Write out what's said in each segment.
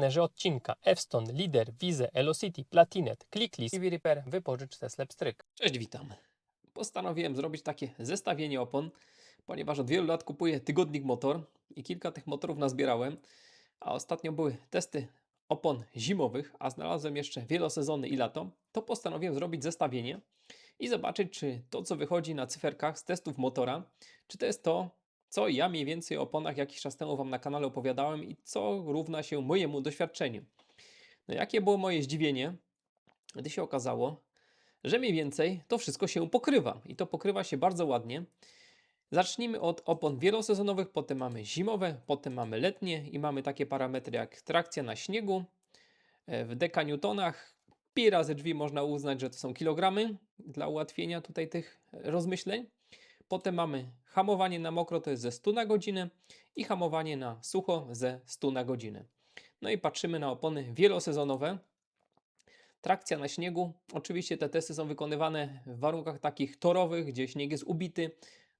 partnerzy odcinka F-Stone, Lider, Wize, Elocity, Platinet, ClickList i Repair wypożycz Tesla Pstryk. Cześć, witam. Postanowiłem zrobić takie zestawienie opon, ponieważ od wielu lat kupuję tygodnik motor i kilka tych motorów nazbierałem, a ostatnio były testy opon zimowych, a znalazłem jeszcze wielosezony i lato, to postanowiłem zrobić zestawienie i zobaczyć, czy to, co wychodzi na cyferkach z testów motora, czy to jest to, co ja mniej więcej o oponach jakiś czas temu Wam na kanale opowiadałem i co równa się mojemu doświadczeniu. No jakie było moje zdziwienie, gdy się okazało, że mniej więcej to wszystko się pokrywa i to pokrywa się bardzo ładnie. Zacznijmy od opon wielosezonowych, potem mamy zimowe, potem mamy letnie i mamy takie parametry jak trakcja na śniegu e, w dekanewtonach. Pi razy drzwi można uznać, że to są kilogramy dla ułatwienia tutaj tych rozmyśleń. Potem mamy hamowanie na mokro, to jest ze 100 na godzinę i hamowanie na sucho ze 100 na godzinę. No i patrzymy na opony wielosezonowe. Trakcja na śniegu. Oczywiście te testy są wykonywane w warunkach takich torowych, gdzie śnieg jest ubity.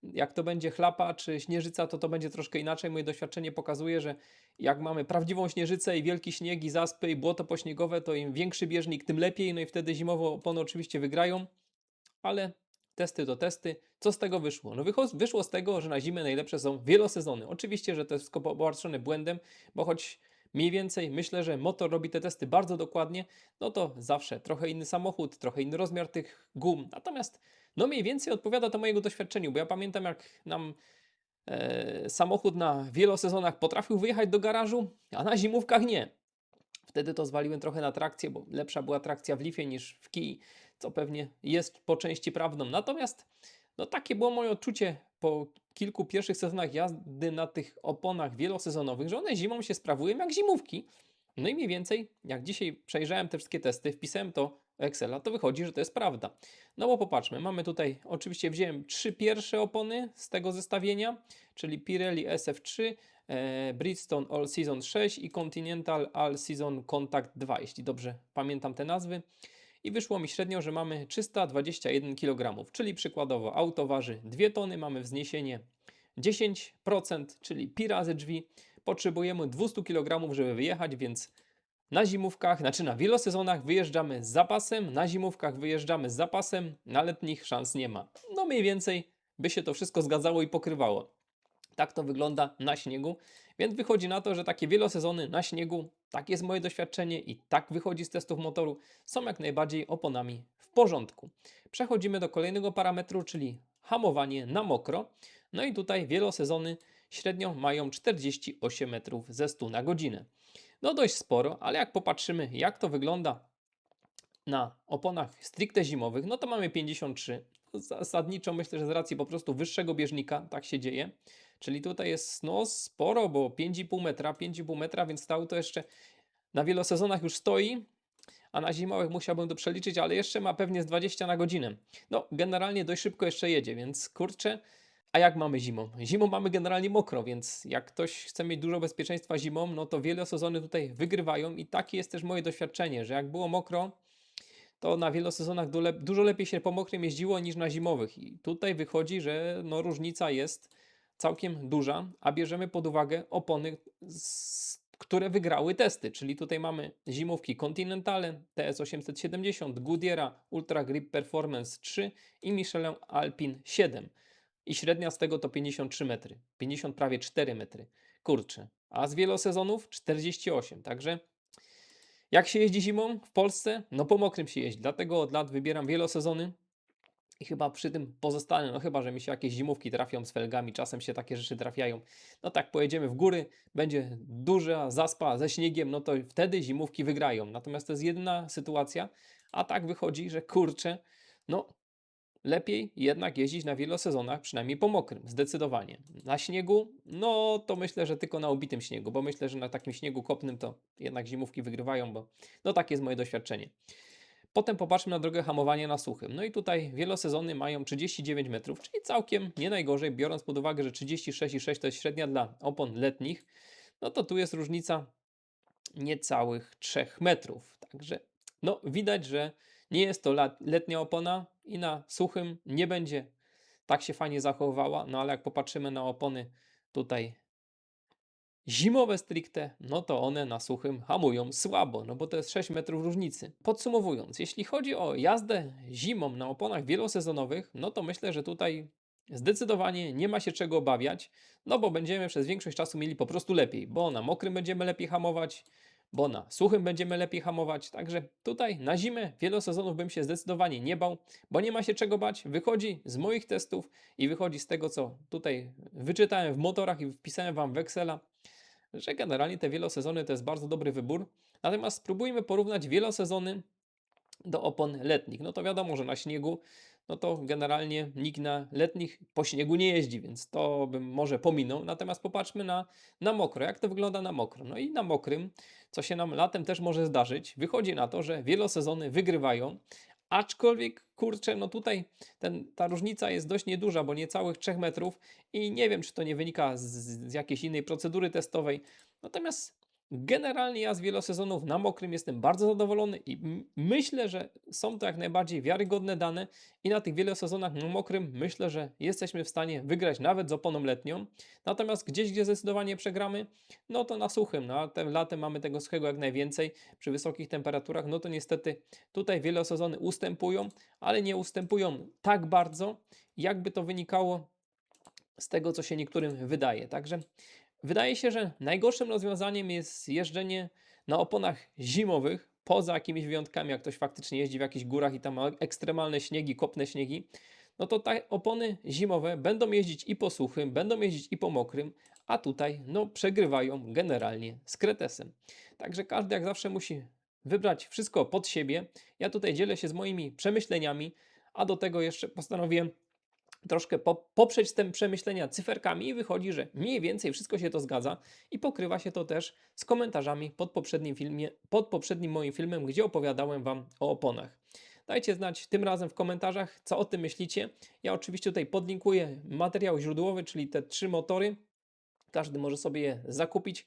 Jak to będzie chlapa czy śnieżyca, to to będzie troszkę inaczej. Moje doświadczenie pokazuje, że jak mamy prawdziwą śnieżycę i wielki śnieg i zaspy i błoto pośniegowe, to im większy bieżnik, tym lepiej. No i wtedy zimowo opony oczywiście wygrają, ale testy to testy. Co z tego wyszło? No wyszło z tego, że na zimę najlepsze są wielosezony. Oczywiście, że to jest wszystko błędem, bo choć mniej więcej myślę, że motor robi te testy bardzo dokładnie, no to zawsze trochę inny samochód, trochę inny rozmiar tych gum. Natomiast no mniej więcej odpowiada to mojego doświadczeniu, bo ja pamiętam jak nam e, samochód na wielosezonach potrafił wyjechać do garażu, a na zimówkach nie. Wtedy to zwaliłem trochę na trakcję, bo lepsza była trakcja w lifie niż w kij, co pewnie jest po części prawdą. Natomiast no takie było moje odczucie po kilku pierwszych sezonach jazdy na tych oponach wielosezonowych, że one zimą się sprawują jak zimówki. No i mniej więcej, jak dzisiaj przejrzałem te wszystkie testy, wpisałem to Excela, to wychodzi, że to jest prawda. No bo popatrzmy, mamy tutaj, oczywiście wziąłem trzy pierwsze opony z tego zestawienia, czyli Pirelli SF3, e, Bridgestone All Season 6 i Continental All Season Contact 2, jeśli dobrze pamiętam te nazwy. I wyszło mi średnio, że mamy 321 kg, czyli przykładowo auto waży 2 tony, mamy wzniesienie 10%, czyli pi razy drzwi. Potrzebujemy 200 kg, żeby wyjechać, więc na zimówkach, znaczy na wielosezonach wyjeżdżamy z zapasem, na zimówkach wyjeżdżamy z zapasem, na letnich szans nie ma. No mniej więcej by się to wszystko zgadzało i pokrywało. Tak to wygląda na śniegu, więc wychodzi na to, że takie wielosezony na śniegu, tak jest moje doświadczenie i tak wychodzi z testów motoru, są jak najbardziej oponami w porządku. Przechodzimy do kolejnego parametru, czyli hamowanie na mokro. No i tutaj wielosezony średnio mają 48 metrów ze 100 na godzinę. No dość sporo, ale jak popatrzymy jak to wygląda na oponach stricte zimowych, no to mamy 53. Zasadniczo myślę, że z racji po prostu wyższego bieżnika tak się dzieje. Czyli tutaj jest no sporo, bo 5,5 metra, 5,5 metra, więc to auto jeszcze na wielosezonach już stoi, a na zimowych musiałbym to przeliczyć, ale jeszcze ma pewnie z 20 na godzinę. No, generalnie dość szybko jeszcze jedzie, więc kurczę, a jak mamy zimą? Zimą mamy generalnie mokro, więc jak ktoś chce mieć dużo bezpieczeństwa zimą, no to wielosezony tutaj wygrywają i takie jest też moje doświadczenie, że jak było mokro, to na wielosezonach dużo lepiej się po mokrym jeździło niż na zimowych. I tutaj wychodzi, że no różnica jest całkiem duża, a bierzemy pod uwagę opony, które wygrały testy. Czyli tutaj mamy zimówki Continentale, TS870, Goodyeara, Ultra Grip Performance 3 i Michelin Alpine 7. I średnia z tego to 53 metry. 50 prawie 4 metry. Kurczę. A z wielosezonów 48. Także jak się jeździ zimą w Polsce? No po mokrym się jeździ. Dlatego od lat wybieram wielosezony i chyba przy tym pozostanę. No chyba, że mi się jakieś zimówki trafią z felgami, czasem się takie rzeczy trafiają. No tak, pojedziemy w góry, będzie duża zaspa ze śniegiem, no to wtedy zimówki wygrają. Natomiast to jest jedna sytuacja, a tak wychodzi, że kurczę, no lepiej jednak jeździć na wielosezonach, przynajmniej po mokrym, zdecydowanie. Na śniegu, no to myślę, że tylko na ubitym śniegu, bo myślę, że na takim śniegu kopnym to jednak zimówki wygrywają, bo no takie jest moje doświadczenie. Potem popatrzmy na drogę hamowania na suchym. No i tutaj wielosezony mają 39 metrów, czyli całkiem nie najgorzej, biorąc pod uwagę, że 36,6 to jest średnia dla opon letnich, no to tu jest różnica niecałych 3 metrów. Także no widać, że nie jest to letnia opona i na suchym nie będzie tak się fajnie zachowywała, no ale jak popatrzymy na opony tutaj zimowe stricte, no to one na suchym hamują słabo, no bo to jest 6 metrów różnicy. Podsumowując, jeśli chodzi o jazdę zimą na oponach wielosezonowych, no to myślę, że tutaj zdecydowanie nie ma się czego obawiać, no bo będziemy przez większość czasu mieli po prostu lepiej, bo na mokrym będziemy lepiej hamować, bo na suchym będziemy lepiej hamować. Także tutaj na zimę wielosezonów bym się zdecydowanie nie bał, bo nie ma się czego bać. Wychodzi z moich testów i wychodzi z tego, co tutaj wyczytałem w motorach i wpisałem Wam w Excela, że generalnie te wielosezony to jest bardzo dobry wybór. Natomiast spróbujmy porównać wielosezony do opon letnich. No to wiadomo, że na śniegu, no to generalnie nikt na letnich po śniegu nie jeździ, więc to bym może pominął. Natomiast popatrzmy na, na mokro. Jak to wygląda na mokro? No i na mokrym, co się nam latem też może zdarzyć, wychodzi na to, że wielosezony wygrywają, aczkolwiek kurczę, no tutaj ten, ta różnica jest dość nieduża, bo niecałych 3 metrów i nie wiem, czy to nie wynika z, z jakiejś innej procedury testowej. Natomiast Generalnie ja z wielosezonów na mokrym jestem bardzo zadowolony i myślę, że są to jak najbardziej wiarygodne dane i na tych wielosezonach na mokrym myślę, że jesteśmy w stanie wygrać nawet z oponą letnią. Natomiast gdzieś, gdzie zdecydowanie przegramy, no to na suchym, no a tym latem mamy tego suchego jak najwięcej przy wysokich temperaturach, no to niestety tutaj wielosezony ustępują, ale nie ustępują tak bardzo, jakby to wynikało z tego, co się niektórym wydaje. Także Wydaje się, że najgorszym rozwiązaniem jest jeżdżenie na oponach zimowych, poza jakimiś wyjątkami, jak ktoś faktycznie jeździ w jakichś górach i tam ma ekstremalne śniegi, kopne śniegi, no to te opony zimowe będą jeździć i po suchym, będą jeździć i po mokrym, a tutaj no przegrywają generalnie z kretesem. Także każdy jak zawsze musi wybrać wszystko pod siebie. Ja tutaj dzielę się z moimi przemyśleniami, a do tego jeszcze postanowiłem troszkę po, poprzeć te przemyślenia cyferkami i wychodzi, że mniej więcej wszystko się to zgadza i pokrywa się to też z komentarzami pod poprzednim filmie, pod poprzednim moim filmem, gdzie opowiadałem Wam o oponach. Dajcie znać tym razem w komentarzach, co o tym myślicie. Ja oczywiście tutaj podlinkuję materiał źródłowy, czyli te trzy motory. Każdy może sobie je zakupić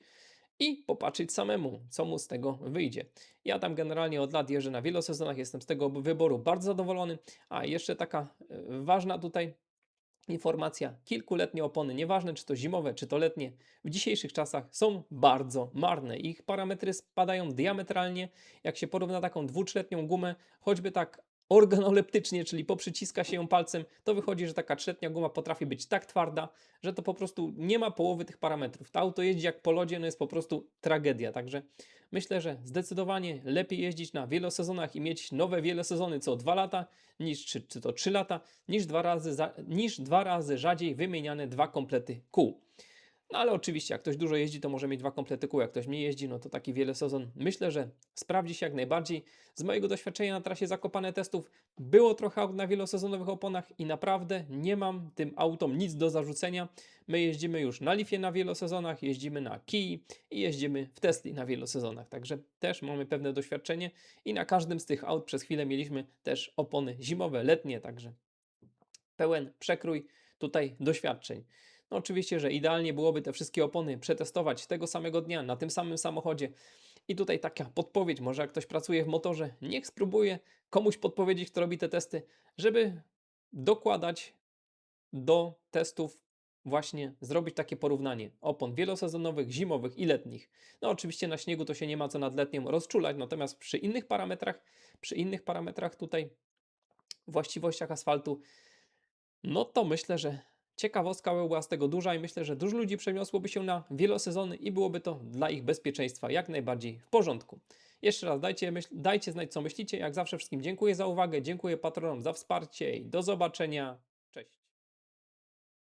i popatrzeć samemu, co mu z tego wyjdzie. Ja tam generalnie od lat jeżdżę na wielosezonach, jestem z tego wyboru bardzo zadowolony. A jeszcze taka e, ważna tutaj informacja: kilkuletnie opony, nieważne czy to zimowe, czy to letnie, w dzisiejszych czasach są bardzo marne. Ich parametry spadają diametralnie. Jak się porówna taką dwu-trzyletnią gumę, choćby tak organoleptycznie, czyli poprzyciska się ją palcem, to wychodzi, że taka trzyletnia guma potrafi być tak twarda, że to po prostu nie ma połowy tych parametrów. To auto jeździ jak po lodzie, no jest po prostu tragedia. Także myślę, że zdecydowanie lepiej jeździć na wielosezonach i mieć nowe wielosezony co dwa lata, niż czy, czy to 3 lata, niż dwa, razy za, niż dwa razy rzadziej wymieniane dwa komplety kół. No ale oczywiście, jak ktoś dużo jeździ, to może mieć dwa komplety kół. Jak ktoś mniej jeździ, no to taki wielosezon myślę, że sprawdzi się jak najbardziej. Z mojego doświadczenia na trasie Zakopane testów było trochę aut na wielosezonowych oponach i naprawdę nie mam tym autom nic do zarzucenia. My jeździmy już na Lifie na wielosezonach, jeździmy na Kii i jeździmy w Tesli na wielosezonach. Także też mamy pewne doświadczenie i na każdym z tych aut przez chwilę mieliśmy też opony zimowe, letnie, także pełen przekrój tutaj doświadczeń. No oczywiście, że idealnie byłoby te wszystkie opony przetestować tego samego dnia na tym samym samochodzie. I tutaj taka podpowiedź, może jak ktoś pracuje w motorze, niech spróbuje komuś podpowiedzieć, kto robi te testy, żeby dokładać do testów właśnie zrobić takie porównanie opon wielosezonowych, zimowych i letnich. No oczywiście na śniegu to się nie ma co nad letnią rozczulać, natomiast przy innych parametrach, przy innych parametrach tutaj właściwościach asfaltu, no to myślę, że ciekawostka by była z tego duża i myślę, że dużo ludzi przeniosłoby się na wielosezony i byłoby to dla ich bezpieczeństwa jak najbardziej w porządku. Jeszcze raz dajcie, myśl, dajcie znać, co myślicie. Jak zawsze wszystkim dziękuję za uwagę, dziękuję patronom za wsparcie i do zobaczenia. Cześć.